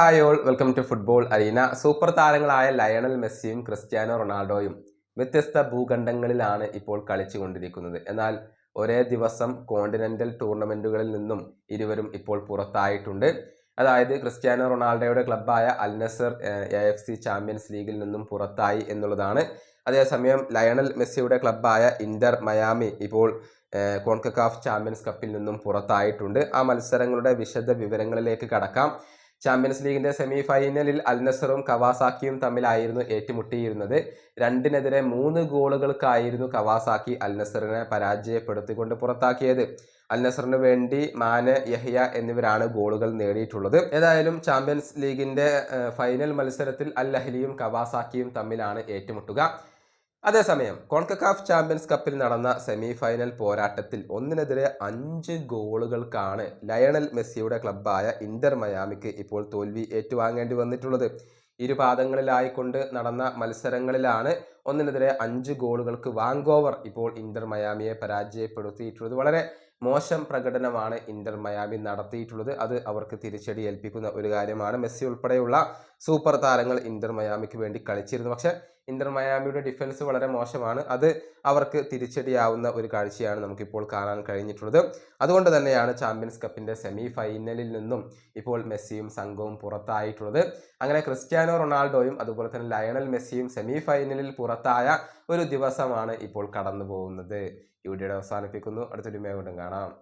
Hi all welcome to football arena super താരങ്ങളായ Lionel മെസ്സിയും Cristiano റൊണാൾഡോയും വ്യത്യസ്ത ഭൂഖണ്ഡങ്ങളിലാണ് ഇപ്പോൾ കളിച്ചുകൊണ്ടിരിക്കുന്നത്. എന്നാൽ ഒരേ ദിവസം കോണ്ടിനെന്റൽ ടൂർണമെന്റുകളിൽ നിന്നും ഇരുവരും ഇപ്പോൾ പുറത്തായിട്ടുണ്ട്. അതായത് ക്രിസ്ത്യാനോ റൊണാൾഡോയുടെ ക്ലബ്ബായ Al Nassr A F C Champions ലീഗിൽ നിന്നും പുറത്തായി എന്നുള്ളതാണ്. അതേസമയം ലയണൽ മെസ്സിയുടെ ക്ലബ്ബായ ഇന്റർ മയാമി ഇപ്പോൾ കോൺകക്കാഫ് ചാമ്പ്യൻസ് കപ്പിൽ നിന്നും പുറത്തായിട്ടുണ്ട്. ആ മത്സരങ്ങളുടെ വിശദ വിവരങ്ങളിലേക്ക് കടക്കാം. ചാമ്പ്യൻസ് ലീഗിന്റെ സെമി ഫൈനലിൽ അൽനസറും കവാസാക്കിയും തമ്മിലായിരുന്നു ഏറ്റുമുട്ടിയിരുന്നത്. രണ്ടിനെതിരെ മൂന്ന് ഗോളുകൾക്കായിരുന്നു കവാസാക്കി അൽനസറിനെ പരാജയപ്പെടുത്തിക്കൊണ്ട് പുറത്താക്കിയത്. അൽനസറിന് വേണ്ടി മാന് യഹ്യ എന്നിവരാണ് ഗോളുകൾ നേടിയിട്ടുള്ളത്. ഏതായാലും ചാമ്പ്യൻസ് ലീഗിന്റെ ഫൈനൽ മത്സരത്തിൽ അൽ അഹ്ലിയും കവാസാക്കിയും തമ്മിലാണ് ഏറ്റുമുട്ടുക. അതേസമയം കോൺകക്കാഫ് ചാമ്പ്യൻസ് കപ്പിൽ നടന്ന സെമി ഫൈനൽ പോരാട്ടത്തിൽ ഒന്നിനെതിരെ അഞ്ച് ഗോളുകൾക്കാണ് ലയണൽ മെസ്സിയുടെ ക്ലബ്ബായ ഇന്റർ മയാമിക്ക് ഇപ്പോൾ തോൽവി ഏറ്റുവാങ്ങേണ്ടി വന്നിട്ടുള്ളത്. ഇരുപാദങ്ങളിലായിക്കൊണ്ട് നടന്ന മത്സരങ്ങളിലാണ് ഒന്നിനെതിരെ അഞ്ച് ഗോളുകൾക്ക് വാങ്കോവർ ഇപ്പോൾ ഇന്റർ മയാമിയെ പരാജയപ്പെടുത്തിയിട്ടുള്ളത്. വളരെ മോശം പ്രകടനമാണ് ഇന്റർ മയാമി നടത്തിയിട്ടുള്ളത്. അത് അവർക്ക് തിരിച്ചടി ഏൽപ്പിക്കുന്ന ഒരു കാര്യമാണ്. മെസ്സി ഉൾപ്പെടെയുള്ള സൂപ്പർ താരങ്ങൾ ഇന്റർ മയാമിക്ക് വേണ്ടി കളിച്ചിരുന്നു. പക്ഷേ ഇന്റർ മയാമിയുടെ ഡിഫൻസ് വളരെ മോശമാണ്. അത് അവർക്ക് തിരിച്ചടിയാവുന്ന ഒരു കാഴ്ചയാണ് നമുക്കിപ്പോൾ കാണാൻ കഴിഞ്ഞിട്ടുള്ളത്. അതുകൊണ്ട് തന്നെയാണ് ചാമ്പ്യൻസ് കപ്പിന്റെ സെമി ഫൈനലിൽ നിന്നും ഇപ്പോൾ മെസ്സിയും സംഘവും പുറത്തായിട്ടുള്ളത്. അങ്ങനെ ക്രിസ്ത്യാനോ റൊണാൾഡോയും അതുപോലെ തന്നെ ലയണൽ മെസ്സിയും സെമി ഫൈനലിൽ പുറത്തായ ഒരു ദിവസമാണ് ഇപ്പോൾ കടന്നു പോകുന്നത് ഈ വീഡിയോയുടെ അവസാനിപ്പിക്കുന്നു. അടുത്തൊരു കൊണ്ടും കാണാം.